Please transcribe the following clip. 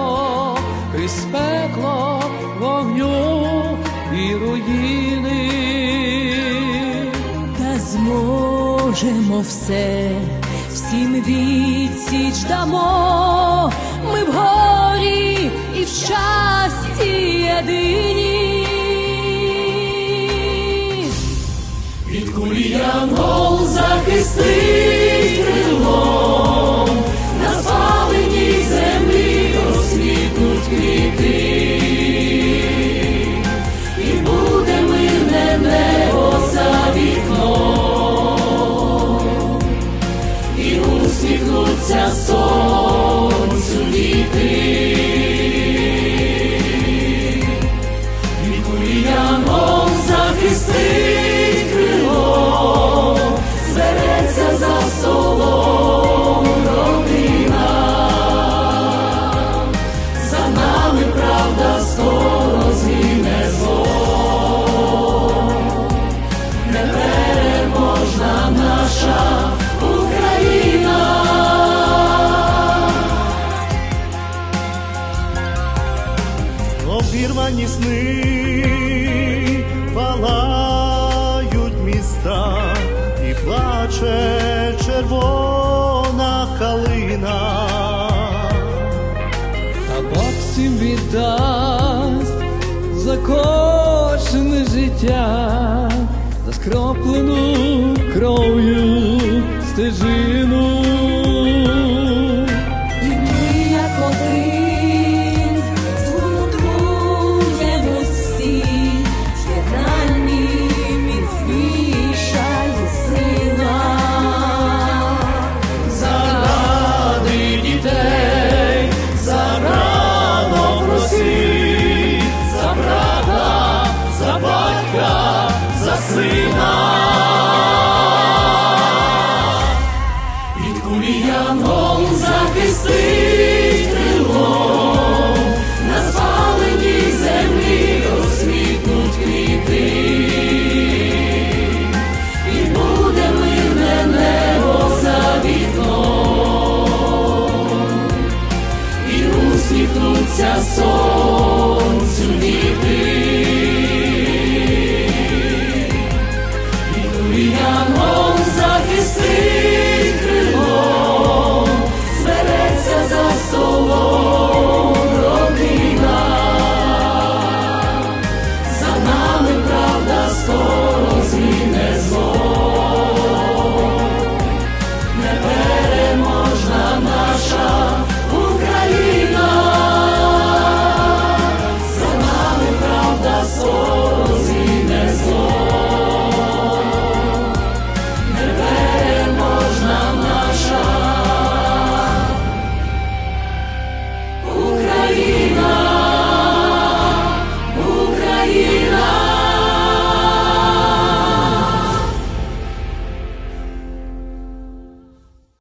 ждемо, крізь пекло, вогню і руїни. Та зможемо все, всім відсіч дамо, ми в горі і в щасті єдині. Від кулі янгол захистить усміхнуться сонцю діти. Від кулі захистить крило, збереться за столом родина. За нами правда скоро згине зло. Непереможна наша Обірвані сни палають міста і плаче червона калина. Табак всім віддасть за кожне життя, за скроплену кров'ю стежину.